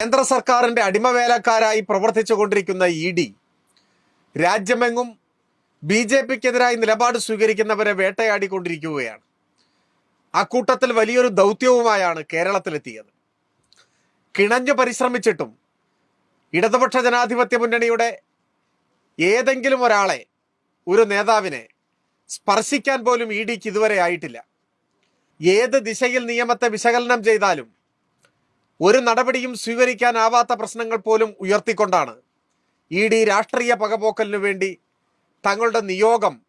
കേന്ദ്ര സർക്കാരിന്റെ അടിമവേലക്കാരായി പ്രവർത്തിച്ചു കൊണ്ടിരിക്കുന്ന ഇ ഡി രാജ്യമെങ്ങും ബി ജെ പിക്കെതിരായി നിലപാട് സ്വീകരിക്കുന്നവരെ വേട്ടയാടിക്കൊണ്ടിരിക്കുകയാണ്. അക്കൂട്ടത്തിൽ വലിയൊരു ദൗത്യവുമായാണ് കേരളത്തിലെത്തിയത്. കിണഞ്ഞു പരിശ്രമിച്ചിട്ടും ഇടതുപക്ഷ ജനാധിപത്യ മുന്നണിയുടെ ഏതെങ്കിലും ഒരാളെ ഒരു നേതാവിനെ സ്പർശിക്കാൻ പോലും ഇ ഡിക്ക് ഇതുവരെ ആയിട്ടില്ല. ഏത് ദിശയിൽ നിയമത്തെ വിശകലനം ചെയ്താലും ഒരു നടപടിയും സ്വീകരിക്കാനാവാത്ത പ്രശ്നങ്ങൾ പോലും ഉയർത്തിക്കൊണ്ടാണ് ഇ ഡി രാഷ്ട്രീയ പകപോക്കലിനു വേണ്ടി തങ്ങളുടെ നിയോഗം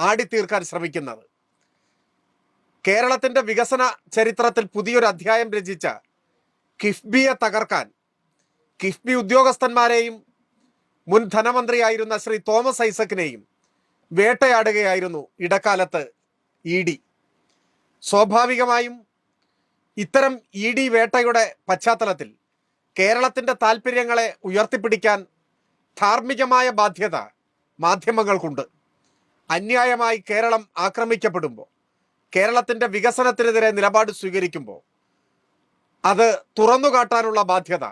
ആടിത്തീർക്കാൻ ശ്രമിക്കുന്നത്. കേരളത്തിന്റെ വികസന ചരിത്രത്തിൽ പുതിയൊരു അധ്യായം രചിച്ച കിഫ്ബിയെ തകർക്കാൻ കിഫ്ബി ഉദ്യോഗസ്ഥന്മാരെയും മുൻ ധനമന്ത്രിയായിരുന്ന ശ്രീ തോമസ് ഐസക്കിനെയും വേട്ടയാടുകയായിരുന്നു ഇടക്കാലത്ത് ഇ ഡി. സ്വാഭാവികമായും ഇത്തരം ഇ ഡി വേട്ടയുടെ പശ്ചാത്തലത്തിൽ കേരളത്തിന്റെ താല്പര്യങ്ങളെ ഉയർത്തിപ്പിടിക്കാൻ ധാർമ്മികമായ ബാധ്യത മാധ്യമങ്ങൾക്കുണ്ട്. അന്യായമായി കേരളം ആക്രമിക്കപ്പെടുമ്പോൾ കേരളത്തിന്റെ വികസനത്തിനെതിരെ നിലപാട് സ്വീകരിക്കുമ്പോൾ അത് തുറന്നു കാട്ടാനുള്ള ബാധ്യത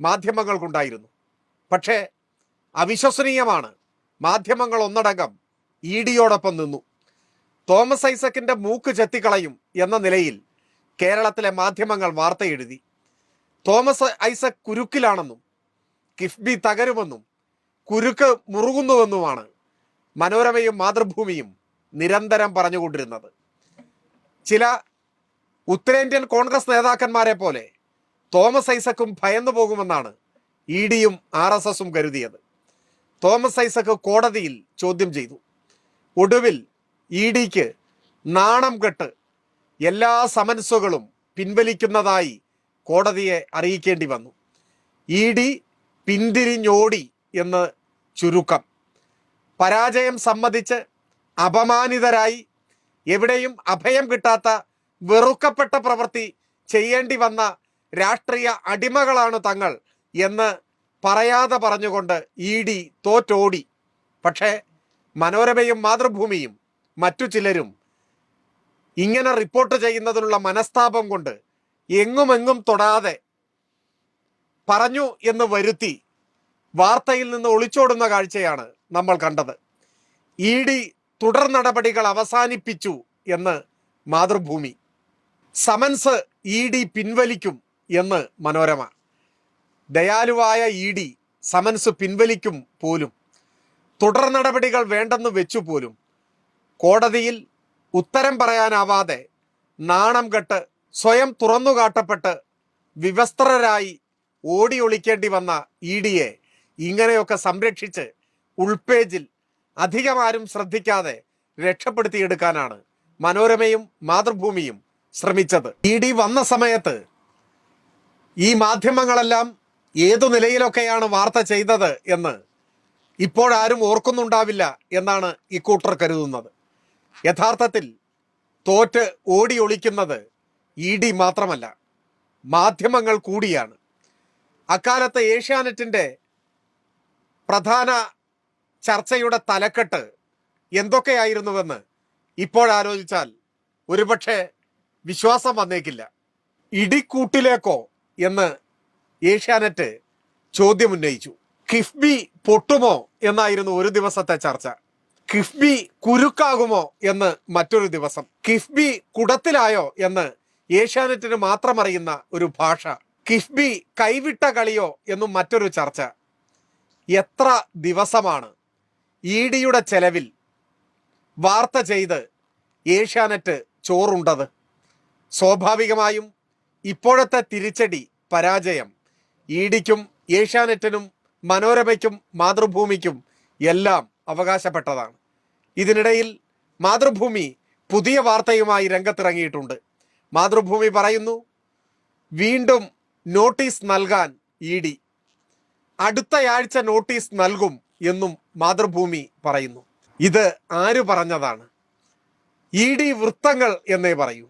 മാധ്യമങ്ങൾക്കുണ്ടായിരുന്നു. പക്ഷേ അവിശ്വസനീയമാണ്. മാധ്യമങ്ങൾ ഒന്നടങ്കം ഇ ഡിയോടൊപ്പം നിന്നു. തോമസ് ഐസക്കിന്റെ മൂക്ക് ചെത്തിക്കളയും എന്ന നിലയിൽ കേരളത്തിലെ മാധ്യമങ്ങൾ വാർത്തയെഴുതി. തോമസ് ഐസക് കുരുക്കിലാണെന്നും കിഫ്ബി തകരുമെന്നും കുരുക്ക് മുറുകുന്നുവെന്നുമാണ് മനോരമയും മാതൃഭൂമിയും നിരന്തരം പറഞ്ഞുകൊണ്ടിരുന്നത്. ചില ഉത്തരേന്ത്യൻ കോൺഗ്രസ് നേതാക്കന്മാരെ പോലെ തോമസ് ഐസക്കും ഭയന്നു പോകുമെന്നാണ് ഇ ഡിയും ആർ എസ് എസും കരുതിയത്. തോമസ് ഐസക്ക് കോടതിയിൽ ചോദ്യം ചെയ്തു. ഒടുവിൽ ഇ ഡിക്ക് നാണം കെട്ട് എല്ലാ സമൻസുകളും പിൻവലിക്കുന്നതായി കോടതിയെ അറിയിക്കേണ്ടി വന്നു. ഇ ഡി പിന്തിരിഞ്ഞോടി എന്ന് ചുരുക്കം. പരാജയം സമ്മതിച്ച് അപമാനിതരായി എവിടെയും അഭയം കിട്ടാത്ത വെറുക്കപ്പെട്ട പ്രവൃത്തി ചെയ്യേണ്ടി വന്ന രാഷ്ട്രീയ അടിമകളാണ് തങ്ങൾ എന്ന് പറയാതെ പറഞ്ഞുകൊണ്ട് ഇ ഡി തോറ്റോടി. പക്ഷേ മനോരമയും മാതൃഭൂമിയും മറ്റു ചിലരും ഇങ്ങനെ റിപ്പോർട്ട് ചെയ്യുന്നതിനുള്ള മനസ്താപം കൊണ്ട് എങ്ങുമെങ്ങും തൊടാതെ പറഞ്ഞു എന്ന് വരുത്തി വാർത്തയിൽ നിന്ന് ഒളിച്ചോടുന്ന കാഴ്ചയാണ് നമ്മൾ കണ്ടത്. ഇ ഡി തുടർ നടപടികൾ അവസാനിപ്പിച്ചു എന്ന് മാതൃഭൂമി. സമൻസ് ഇ ഡി പിൻവലിക്കും എന്ന് മനോരമ. ദയാലുവായ ഇ ഡി സമൻസ് പിൻവലിക്കും പോലും. തുടർ നടപടികൾ വേണ്ടെന്ന് വെച്ചു പോലും. കോടതിയിൽ ഉത്തരം പറയാനാവാതെ നാണം കെട്ട് സ്വയം തുറന്നു കാട്ടപ്പെട്ട് വിവസ്ത്രരായി ഓടി ഒളിക്കേണ്ടി വന്ന ഇ ഡിയെ ഇങ്ങനെയൊക്കെ സംരക്ഷിച്ച് ഉൾപേജിൽ അധികമാരും ശ്രദ്ധിക്കാതെ രക്ഷപ്പെടുത്തിയെടുക്കാനാണ് മനോരമയും മാതൃഭൂമിയും ശ്രമിച്ചത്. ഇ ഡി വന്ന സമയത്ത് ഈ മാധ്യമങ്ങളെല്ലാം ഏതു നിലയിലൊക്കെയാണ് വാർത്ത ചെയ്തത് എന്ന് ഇപ്പോഴാരും ഓർക്കുന്നുണ്ടാവില്ല എന്നാണ് ഇക്കൂട്ടർ കരുതുന്നത്. യഥാർത്ഥത്തിൽ തോറ്റ് ഓടി ഒളിക്കുന്നത് ഇ ഡി മാത്രമല്ല മാധ്യമങ്ങൾ കൂടിയാണ്. അക്കാലത്ത് ഏഷ്യാനെറ്റിന്റെ പ്രധാന ചർച്ചയുടെ തലക്കെട്ട് എന്തൊക്കെയായിരുന്നുവെന്ന് ഇപ്പോഴാലോചിച്ചാൽ ഒരുപക്ഷെ വിശ്വാസം വന്നേക്കില്ല. ഇടിക്കൂട്ടിലേക്കോ എന്ന് ഏഷ്യാനെറ്റ് ചോദ്യമുന്നയിച്ചു. കിഫ്ബി പൊട്ടുമോ എന്നായിരുന്നു ഒരു ദിവസത്തെ ചർച്ച. കിഫ്ബി കുരുക്കാകുമോ എന്ന് മറ്റൊരു ദിവസം. കിഫ്ബി കുടത്തിലായോ എന്ന് ഏഷ്യാനെറ്റിന് മാത്രം അറിയുന്ന ഒരു ഭാഷ. കിഫ്ബി കൈവിട്ട കളിയോ എന്നും മറ്റൊരു ചർച്ച. എത്ര ദിവസമാണ് ഇ ഡിയുടെ ചെലവിൽ വാർത്ത ചെയ്ത് ഏഷ്യാനെറ്റ് ചോറുണ്ടത്? സ്വാഭാവികമായും ഇപ്പോഴത്തെ തിരിച്ചടി പരാജയം. ഇ ഡിക്കും ഏഷ്യാനെറ്റിനും മനോരമയ്ക്കും മാതൃഭൂമിക്കും എല്ലാം അവകാശപ്പെട്ടതാണ്. ഇതിനിടയിൽ മാതൃഭൂമി പുതിയ വാർത്തയുമായി രംഗത്തിറങ്ങിയിട്ടുണ്ട്. മാതൃഭൂമി പറയുന്നു വീണ്ടും നോട്ടീസ് നൽകാൻ ഇ ഡി. അടുത്തയാഴ്ച നോട്ടീസ് നൽകും എന്നും മാതൃഭൂമി പറയുന്നു. ഇത് ആര് പറഞ്ഞതാണ്? ഇ ഡി വൃത്തങ്ങൾ എന്നേ പറയൂ.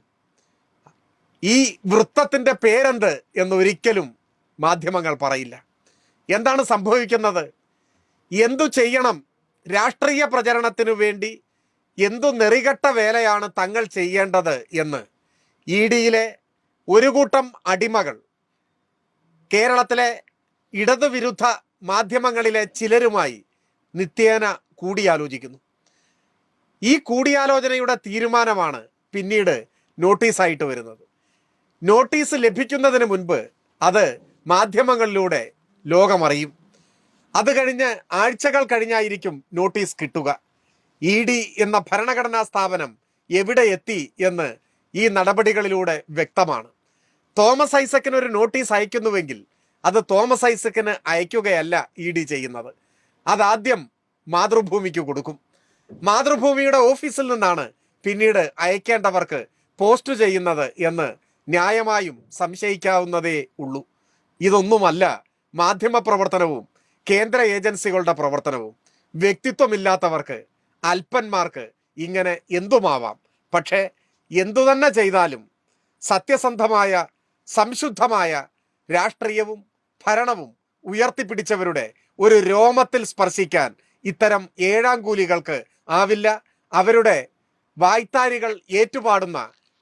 ഈ വൃത്തത്തിന്റെ പേരെന്ത് എന്നൊരിക്കലും മാധ്യമങ്ങൾ പറയില്ല. എന്താണ് സംഭവിക്കുന്നത്? എന്തു ചെയ്യണം രാഷ്ട്രീയ പ്രചരണത്തിനു വേണ്ടി എന്തു നെറികെട്ട വേലയാണ് തങ്ങൾ ചെയ്യേണ്ടത് എന്ന്. ഇ ഡിയിലെ ഒരു കൂട്ടം അടിമകൾ കേരളത്തിലെ ഇടതുവിരുദ്ധ മാധ്യമങ്ങളിലെ ചിലരുമായി നിത്യേന കൂടിയാലോചിക്കുന്നു. ഈ കൂടിയാലോചനയുടെ തീരുമാനമാണ് പിന്നീട് നോട്ടീസായിട്ട് വരുന്നത്. നോട്ടീസ് ലഭിക്കുന്നതിന് മുൻപ് അത് മാധ്യമങ്ങളിലൂടെ ലോകമറിയും. അത് കഴിഞ്ഞ് ആഴ്ചകൾ കഴിഞ്ഞായിരിക്കും നോട്ടീസ് കിട്ടുക. ഇ ഡി എന്ന ഭരണഘടനാ സ്ഥാപനം എവിടെ എത്തി എന്ന് ഈ നടപടികളിലൂടെ വ്യക്തമാണ്. തോമസ് ഐസക്കിന് ഒരു നോട്ടീസ് അയക്കുന്നുവെങ്കിൽ അത് തോമസ് ഐസക്കിന് അയക്കുകയല്ല ഇ ഡി ചെയ്യുന്നത്. അതാദ്യം മാതൃഭൂമിക്ക് കൊടുക്കും. മാതൃഭൂമിയുടെ ഓഫീസിൽ നിന്നാണ് പിന്നീട് അയക്കേണ്ടവർക്ക് പോസ്റ്റ് ചെയ്യുന്നത് എന്ന് ന്യായമായും സംശയിക്കാവുന്നതേ ഉള്ളൂ. ഇതൊന്നുമല്ല മാധ്യമ പ്രവർത്തനവും കേന്ദ്ര ഏജൻസികളുടെ പ്രവർത്തനവും വ്യക്തിത്വമില്ലാത്തവർക്ക് അല്പന്മാർക്ക് ഇങ്ങനെ എന്തുമാവാം? പക്ഷേ എന്തു തന്നെ ചെയ്താലും സത്യസന്ധമായ സംശുദ്ധമായ രാഷ്ട്രീയവും ഭരണവും ഉയർത്തിപ്പിടിച്ചവരുടെ ഒരു രോമത്തിൽ സ്പർശിക്കാൻ ഇത്തരം ഏഴാം കൂലികൾക്ക് ആവില്ല. അവരുടെ വായ്ത്താരികൾ ഏറ്റുപാടുന്ന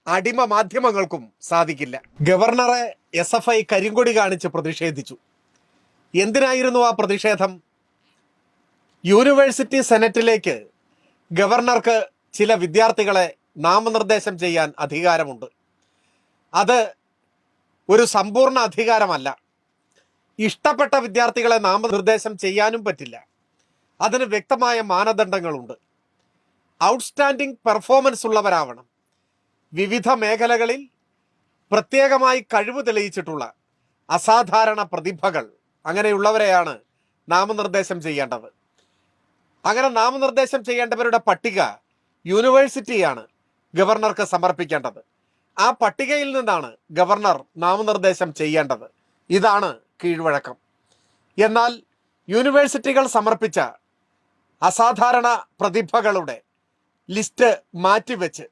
അടിമ മാധ്യമങ്ങൾക്കും സാധിക്കില്ല. ഗവർണറെ എസ് എഫ് ഐ കരിങ്കൊടി കാണിച്ച് പ്രതിഷേധിച്ചു. എന്തിനായിരുന്നു ആ പ്രതിഷേധം? യൂണിവേഴ്സിറ്റി സെനറ്റിലേക്ക് ഗവർണർക്ക് ചില വിദ്യാർത്ഥികളെ നാമനിർദ്ദേശം ചെയ്യാൻ അധികാരമുണ്ട്. അത് ഒരു സമ്പൂർണ അധികാരമല്ല. ഇഷ്ടപ്പെട്ട വിദ്യാർത്ഥികളെ നാമനിർദ്ദേശം ചെയ്യാനും പറ്റില്ല. അതിന് വ്യക്തമായ മാനദണ്ഡങ്ങളുണ്ട്. ഔട്ട്സ്റ്റാൻഡിംഗ് പെർഫോമൻസ് ഉള്ളവരാവണം. വിവിധ മേഖലകളിൽ പ്രത്യേകമായി കഴിവ് തെളിയിച്ചിട്ടുള്ള അസാധാരണ പ്രതിഭകൾ അങ്ങനെയുള്ളവരെയാണ് നാമനിർദ്ദേശം ചെയ്യേണ്ടത്. അങ്ങനെ നാമനിർദ്ദേശം ചെയ്യേണ്ടവരുടെ പട്ടിക യൂണിവേഴ്സിറ്റിയാണ് ഗവർണർക്ക് സമർപ്പിക്കേണ്ടത്. ആ പട്ടികയിൽ നിന്നാണ് ഗവർണർ നാമനിർദ്ദേശം ചെയ്യേണ്ടത്. ഇതാണ് കീഴ്വഴക്കം. എന്നാൽ യൂണിവേഴ്സിറ്റികൾ സമർപ്പിച്ച അസാധാരണ പ്രതിഭകളുടെ ലിസ്റ്റ് മാറ്റിവെച്ച്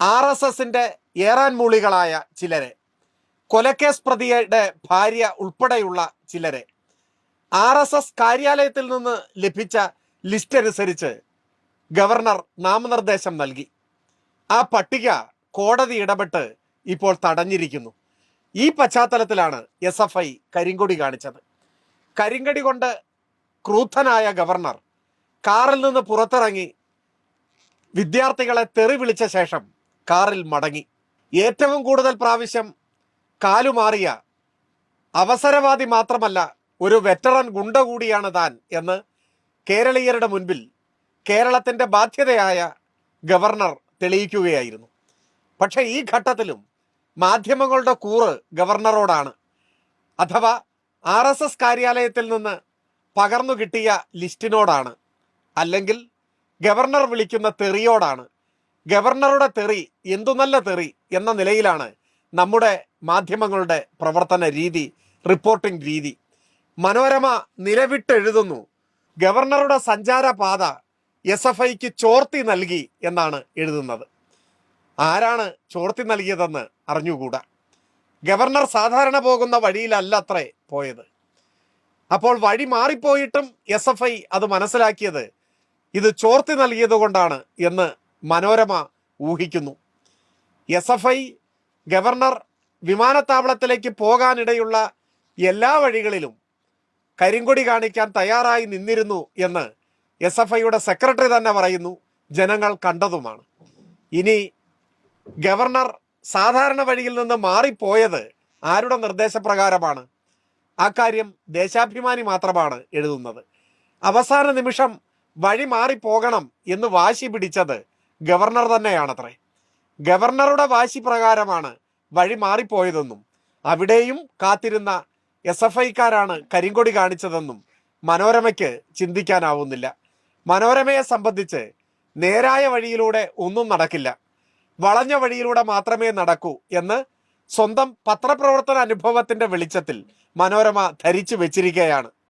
ആർ എസ് എസിന്റെ ഏറാൻ മൂളികളായ ചിലരെ കൊലക്കേസ് പ്രതിയുടെ ഭാര്യ ഉൾപ്പെടെയുള്ള ചിലരെ ആർ എസ് എസ് കാര്യാലയത്തിൽ നിന്ന് ലഭിച്ച ലിസ്റ്റ് അനുസരിച്ച് ഗവർണർ നാമനിർദ്ദേശം നൽകി. ആ പട്ടിക കോടതി ഇടപെട്ട് ഇപ്പോൾ തടഞ്ഞിരിക്കുന്നു. ഈ പശ്ചാത്തലത്തിലാണ് എസ് എഫ് ഐ കരിങ്കൊടി കാണിച്ചത്. കരിങ്കടി കൊണ്ട് ക്രൂദ്ധനായ ഗവർണർ കാറിൽ നിന്ന് പുറത്തിറങ്ങി വിദ്യാർത്ഥികളെ തെറി വിളിച്ച ശേഷം കാറിൽ മടങ്ങി. ഏറ്റവും കൂടുതൽ പ്രാവശ്യം കാലുമാറിയ അവസരവാദി മാത്രമല്ല ഒരു വെറ്ററൻ ഗുണ്ട കൂടിയാണ് താൻ എന്ന് കേരളീയരുടെ മുൻപിൽ കേരളത്തിന്റെ ബാധ്യതയായ ഗവർണർ തെളിയിക്കുകയായിരുന്നു. പക്ഷേ ഈ ഘട്ടത്തിലും മാധ്യമങ്ങളുടെ കൂറ് ഗവർണറോടാണ്. അഥവാ ആർ എസ് എസ് കാര്യാലയത്തിൽ നിന്ന് പകർന്നു കിട്ടിയ ലിസ്റ്റിനോടാണ്. അല്ലെങ്കിൽ ഗവർണർ വിളിക്കുന്ന തെറിയോടാണ്. ഗവർണറുടെ തെറി എന്തു നല്ല തെറി എന്ന നിലയിലാണ് നമ്മുടെ മാധ്യമങ്ങളുടെ പ്രവർത്തന രീതി റിപ്പോർട്ടിംഗ് രീതി. മനോരമ നിലവിട്ടെഴുതുന്നു. ഗവർണറുടെ സഞ്ചാരപാത എസ് എഫ് ഐക്ക് ചോർത്തി നൽകി എന്നാണ് എഴുതുന്നത്. ആരാണ് ചോർത്തി നൽകിയതെന്ന് അറിഞ്ഞുകൂടാ. ഗവർണർ സാധാരണ പോകുന്ന വഴിയിലല്ല അത്രേ പോയത്. അപ്പോൾ വഴി മാറിപ്പോയിട്ടും എസ് എഫ് ഐ അത് മനസ്സിലാക്കിയത് ഇത് ചോർത്തി നൽകിയത് കൊണ്ടാണ് എന്ന് മനോരമ ഊഹിക്കുന്നു. എസ് എഫ് ഐ ഗവർണർ വിമാനത്താവളത്തിലേക്ക് പോകാനിടയുള്ള എല്ലാ വഴികളിലും കരിങ്കൊടി കാണിക്കാൻ തയ്യാറായി നിന്നിരുന്നു എന്ന് എസ് എഫ് ഐയുടെ സെക്രട്ടറി തന്നെ പറയുന്നു. ജനങ്ങൾ കണ്ടതുമാണ്. ഇനി ഗവർണർ സാധാരണ വഴിയിൽ നിന്ന് മാറിപ്പോയത് ആരുടെ നിർദ്ദേശപ്രകാരമാണ്? ആ കാര്യം ദേശാഭിമാനി മാത്രമാണ് എഴുതുന്നത്. അവസാന നിമിഷം വഴി മാറിപ്പോകണം എന്ന് വാശി പിടിച്ചത് ഗവർണർ തന്നെയാണത്രേ. ഗവർണറുടെ വാശി പ്രകാരമാണ് വഴി മാറിപ്പോയതെന്നും അവിടെയും കാത്തിരുന്ന എസ് എഫ് ഐക്കാരാണ് കരിങ്കൊടി കാണിച്ചതെന്നും മനോരമയ്ക്ക് ചിന്തിക്കാനാവുന്നില്ല. മനോരമയെ സംബന്ധിച്ച് നേരായ വഴിയിലൂടെ ഒന്നും നടക്കില്ല. വളഞ്ഞ വഴിയിലൂടെ മാത്രമേ നടക്കൂ എന്ന് സ്വന്തം പത്രപ്രവർത്തന അനുഭവത്തിന്റെ വെളിച്ചത്തിൽ മനോരമ ധരിച്ചു വെച്ചിരിക്കുകയാണ്.